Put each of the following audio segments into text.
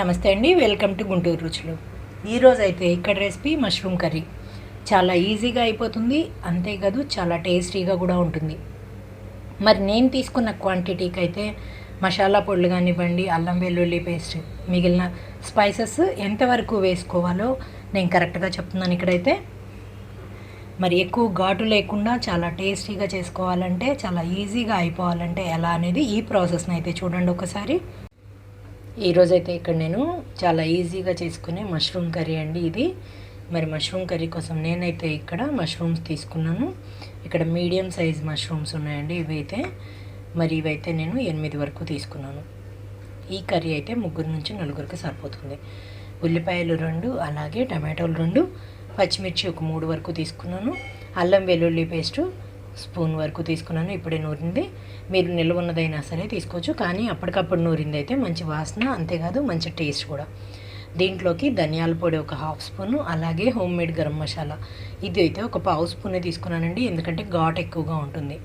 నమస్తే అండి welcome to Guntur రుచులు. ఈరోజు అయితే ఇక్కడ రెసిపీ మష్రూమ్ కర్రీ. చాలా ఈజీగా అయిపోతుంది అంతేకాదు చాలా టేస్టీగా కూడా ఉంటుంది. మరి నేను తీసుకున్న క్వాంటిటీకి అయితే మసాలా పొడులు కానివ్వండి అల్లం వెల్లుల్లి పేస్ట్ మిగిలిన స్పైసెస్ ఎంతవరకు వేసుకోవాలో నేను కరెక్ట్గా చెప్తున్నాను ఇక్కడైతే. మరి ఎక్కువ ఘాటు లేకుండా చాలా టేస్టీగా చేసుకోవాలంటే చాలా ఈజీగా అయిపోవాలంటే ఎలా అనేది ఈ ప్రాసెస్ని అయితే చూడండి ఒకసారి. ఈరోజైతే ఇక్కడ నేను చాలా ఈజీగా చేసుకునే మష్రూమ్ కర్రీ అండి ఇది. మరి మష్రూమ్ కర్రీ కోసం నేనైతే ఇక్కడ మష్రూమ్స్ తీసుకున్నాను. ఇక్కడ మీడియం సైజ్ మష్రూమ్స్ ఉన్నాయండి ఇవైతే. మరి ఇవైతే నేను ఎనిమిది వరకు తీసుకున్నాను. ఈ కర్రీ అయితే ముగ్గురు నుంచి నలుగురికి సరిపోతుంది. ఉల్లిపాయలు రెండు అలాగే టమాటోలు రెండు పచ్చిమిర్చి ఒక మూడు వరకు తీసుకున్నాను. అల్లం వెల్లుల్లి పేస్టు స్పూన్ వరకు తీసుకున్నాను ఇప్పుడే నూరింది. మీరు నిల్వ ఉన్నదైనా సరే తీసుకోవచ్చు కానీ అప్పటికప్పుడు నూరింది అయితే మంచి వాసన అంతేకాదు మంచి టేస్ట్ కూడా. దీంట్లోకి ధనియాల పొడి ఒక హాఫ్ స్పూను అలాగే హోమ్ మేడ్ గరం మసాలా. ఇది అయితే ఒక పావు స్పూనే తీసుకున్నానండి ఎందుకంటే ఘాట్ ఎక్కువగా ఉంటుంది.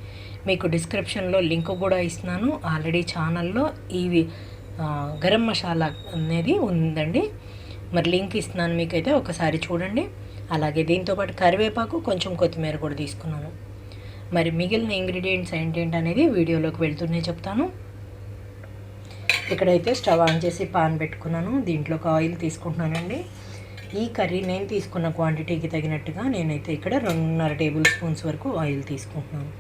మీకు డిస్క్రిప్షన్లో లింక్ కూడా ఇస్తున్నాను ఆల్రెడీ ఛానల్లో ఇవి గరం మసాలా అనేది ఉందండి. మరి లింక్ ఇస్తున్నాను మీకైతే ఒకసారి చూడండి. అలాగే దీంతోపాటు కరివేపాకు కొంచెం కొత్తిమీర కూడా తీసుకున్నాను. మరి మిగిలిన ఇంగ్రీడియంట్స్ ఏంటేంటి అనేది వీడియోలోకి వెళ్తూనే చెప్తాను. ఇక్కడైతే స్టవ్ ఆన్ చేసి పాన్ పెట్టుకున్నాను. దీంట్లో ఒక ఆయిల్ తీసుకుంటున్నానండి. ఈ కర్రీ నేను తీసుకున్న క్వాంటిటీకి తగినట్టుగా నేనైతే ఇక్కడ రెండున్నర టేబుల్ స్పూన్స్ వరకు ఆయిల్ తీసుకుంటున్నాను.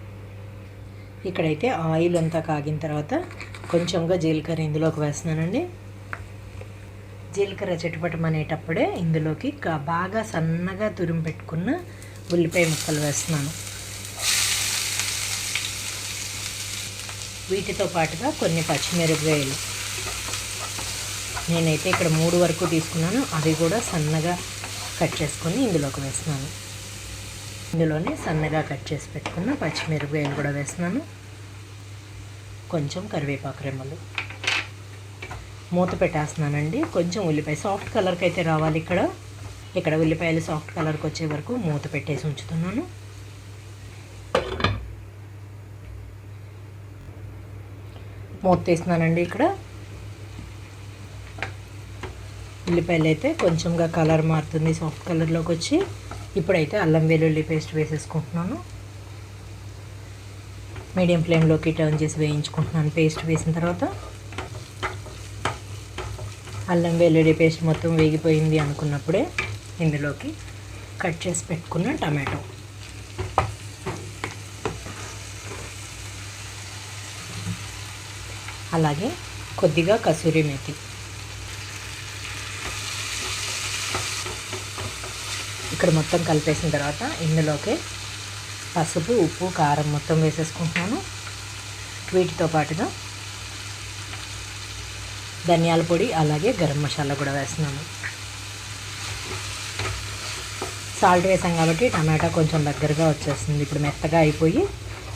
ఇక్కడైతే ఆయిల్ అంతా కాగిన తర్వాత కొంచెంగా జీలకర్ర ఇందులోకి వేస్తున్నానండి. జీలకర్ర చిటపటమనేటప్పుడే ఇందులోకి బాగా సన్నగా తురిమి పెట్టుకున్న ఉల్లిపాయ ముక్కలు వేస్తున్నాను. వీటితో పాటుగా కొన్ని పచ్చిమిరపకాయలు. నేనైతే ఇక్కడ మూడు వరకు తీసుకున్నాను. అవి కూడా సన్నగా కట్ చేసుకొని ఇందులోకి వేస్తున్నాను. ఇందులోనే సన్నగా కట్ చేసి పెట్టుకున్న పచ్చిమిరపకాయలు కూడా వేస్తున్నాను. కొంచెం కరివేపాకు రెమ్మలు. మూత పెట్టేస్తున్నానండి. కొంచెం ఉల్లిపాయ సాఫ్ట్ కలర్కి అయితే రావాలి ఇక్కడ. ఇక్కడ ఉల్లిపాయలు సాఫ్ట్ కలర్కి వచ్చే వరకు మూత పెట్టేసి ఉంచుతున్నాను. మూత తీస్తున్నానండి ఇక్కడ. ఉల్లిపాయలు అయితే కొంచెంగా కలర్ మారుతుంది సాఫ్ట్ కలర్లోకి వచ్చి. ఇప్పుడైతే అల్లం వెల్లుల్లి పేస్ట్ వేసేసుకుంటున్నాను. మీడియం ఫ్లేమ్లోకి టర్న్ చేసి వేయించుకుంటున్నాను పేస్ట్ వేసిన తర్వాత. అల్లం వెల్లుల్లి పేస్ట్ మొత్తం వేగిపోయింది అనుకున్నప్పుడే ఇందులోకి కట్ చేసి పెట్టుకున్న టమాటో. అలాగే కొద్దిగా కసూరి మెతి. ఇక్కడ మొత్తం కలిపేసిన తర్వాత ఇందులోకి పసుపు ఉప్పు కారం మొత్తం వేసేసుకుంటున్నాను. వీటితో పాటుగా ధనియాల పొడి అలాగే గరం మసాలా కూడా వేస్తున్నాను. సాల్ట్ వేసాం కాబట్టి టమాటా కొంచెం దగ్గరగా వచ్చేస్తుంది. ఇప్పుడు మెత్తగా అయిపోయి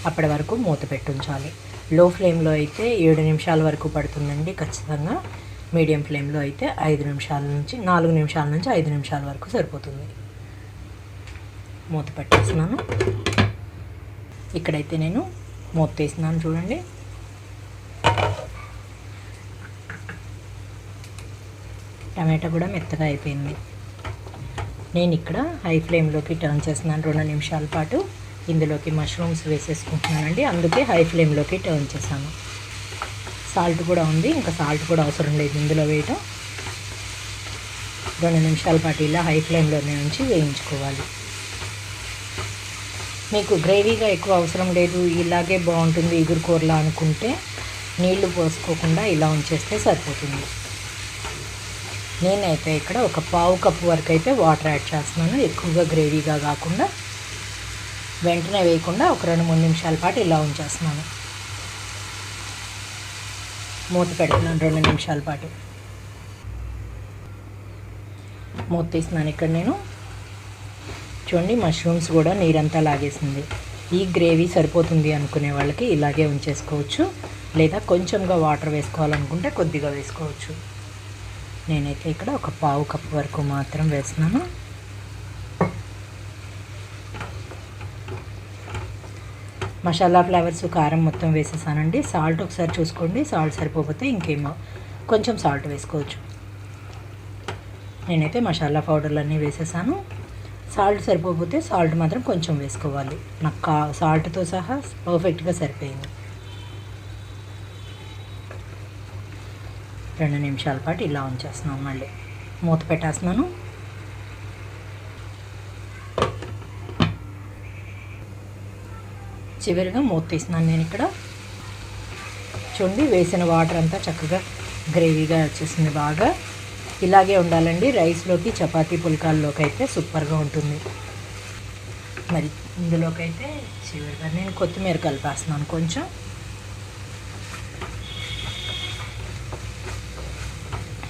అప్పటి వరకు మూత పెట్టుంచాలి లో ఫ్లేమ్లో అయితే ఏడు నిమిషాల వరకు పడుతుందండి ఖచ్చితంగా. మీడియం ఫ్లేమ్లో అయితే ఐదు నిమిషాల నుంచి నాలుగు నిమిషాల నుంచి ఐదు నిమిషాల వరకు సరిపోతుంది. మూత పెట్టేస్తున్నాను. ఇక్కడైతే నేను మూత తీస్తున్నాను చూడండి. టమాటా కూడా మెత్తగా అయిపోయింది. నేను ఇక్కడ హై ఫ్లేమ్లోకి టర్న్ చేస్తున్నాను రెండు నిమిషాల పాటు. ఇందులోకి మష్రూమ్స్ వేసేసుకుంటున్నానండి. అందుకే హై ఫ్లేమ్లోకి టర్న్ చేశాను. సాల్ట్ కూడా ఉంది. ఇంకా సాల్ట్ కూడా అవసరం లేదు ఇందులో వేయటం. రెండు నిమిషాల పాటు ఇలా హై ఫ్లేమ్లోనే ఉంచి వేయించుకోవాలి. మీకు గ్రేవీగా ఎక్కువ అవసరం లేదు. ఇలాగే బాగుంటుంది ఇగురు కూరలా అనుకుంటే నీళ్ళు పోసుకోకుండా ఇలా ఉంచేస్తే సరిపోతుంది. నేనైతే ఇక్కడ ఒక పావు కప్పు వరకు అయితే వాటర్ యాడ్ చేస్తున్నాను. ఎక్కువగా గ్రేవీగా కాకుండా వెంటనే వేయకుండా ఒక రెండు మూడు నిమిషాల పాటు ఇలా ఉంచేస్తున్నాను. మూత పెడుతున్నాను రెండు నిమిషాల పాటు. మూత తీస్తున్నాను ఇక్కడ నేను. చూడండి మష్రూమ్స్ కూడా నీరంతా లాగేసింది. ఈ గ్రేవీ సరిపోతుంది అనుకునే వాళ్ళకి ఇలాగే ఉంచేసుకోవచ్చు. లేదా కొంచెంగా వాటర్ వేసుకోవాలనుకుంటే కొద్దిగా వేసుకోవచ్చు. నేనైతే ఇక్కడ ఒక పావు కప్పు వరకు మాత్రం వేస్తున్నాను. మసాలా ఫ్లేవర్స్ కారం మొత్తం వేసేసానండి. సాల్ట్ ఒకసారి చూసుకోండి. సాల్ట్ సరిపోతే ఇంకేమో కొంచెం సాల్ట్ వేసుకోవచ్చు. నేనైతే మసాలా పౌడర్లు అన్నీ వేసేసాను. సాల్ట్ సరిపోకపోతే సాల్ట్ మాత్రం కొంచెం వేసుకోవాలి. నాకు కా సాల్ట్తో సహా పర్ఫెక్ట్గా సరిపోయింది. రెండు నిమిషాల పాటు ఇలా ఉంచేస్తున్నాను మళ్ళీ. మూత పెట్టేస్తున్నాను. చివరిగా మూత నేను ఇక్కడ. చూడండి వేసిన వాటర్ అంతా చక్కగా గ్రేవీగా వచ్చేసింది బాగా. ఇలాగే ఉండాలండి రైస్లోకి చపాతీ పుల్కాల్లోకి అయితే సూపర్గా ఉంటుంది. మరి ఇందులోకి అయితే చివరిగా నేను కొత్తిమీర కలిపేస్తున్నాను కొంచెం.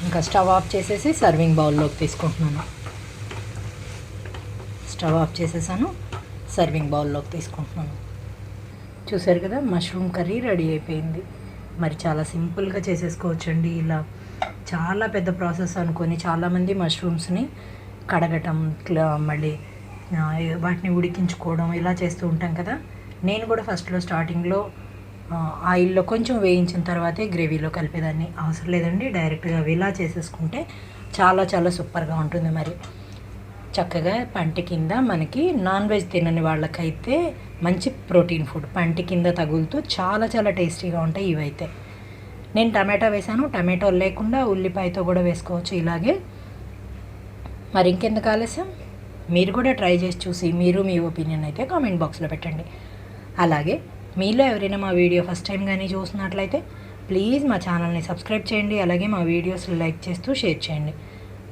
ఇంకా స్టవ్ ఆఫ్ చేసేసి సర్వింగ్ బౌల్లోకి తీసుకుంటున్నాను. స్టవ్ ఆఫ్ చేసేసాను సర్వింగ్ బౌల్లోకి తీసుకుంటున్నాను. చూసారు కదా మష్రూమ్ కర్రీ రెడీ అయిపోయింది. మరి చాలా సింపుల్గా చేసేసుకోవచ్చండి. ఇలా చాలా పెద్ద ప్రాసెస్ అనుకొని చాలామంది మష్రూమ్స్ని కడగటం ఇట్లా మళ్ళీ వాటిని ఉడికించుకోవడం ఇలా చేస్తూ ఉంటాం కదా. నేను కూడా ఫస్ట్లో స్టార్టింగ్లో ఆయిల్లో కొంచెం వేయించిన తర్వాతే గ్రేవీలో కలిపేదాన్ని. అవసరం లేదండి డైరెక్ట్గా ఇలా చేసేసుకుంటే చాలా చాలా సూపర్గా ఉంటుంది మరి. చక్కగా పంటి కింద మనకి నాన్ వెజ్ తినని వాళ్ళకైతే మంచి ప్రోటీన్ ఫుడ్. పంటి కింద తగులుతూ చాలా చాలా టేస్టీగా ఉంటాయి ఇవైతే. నేను టమాటా వేసాను టమాటో లేకుండా ఉల్లిపాయతో కూడా వేసుకోవచ్చు ఇలాగే. మరి ఇంకెందుకు ఆలస్యం? మీరు కూడా ట్రై చేసి చూసి మీరు మీ ఒపీనియన్ అయితే కామెంట్ బాక్స్లో పెట్టండి. అలాగే మీలో ఎవరైనా మా వీడియో ఫస్ట్ టైం కానీ చూసినట్లయితే ప్లీజ్ మా ఛానల్ని సబ్స్క్రైబ్ చేయండి. అలాగే మా వీడియోస్ లైక్ చేస్తూ షేర్ చేయండి.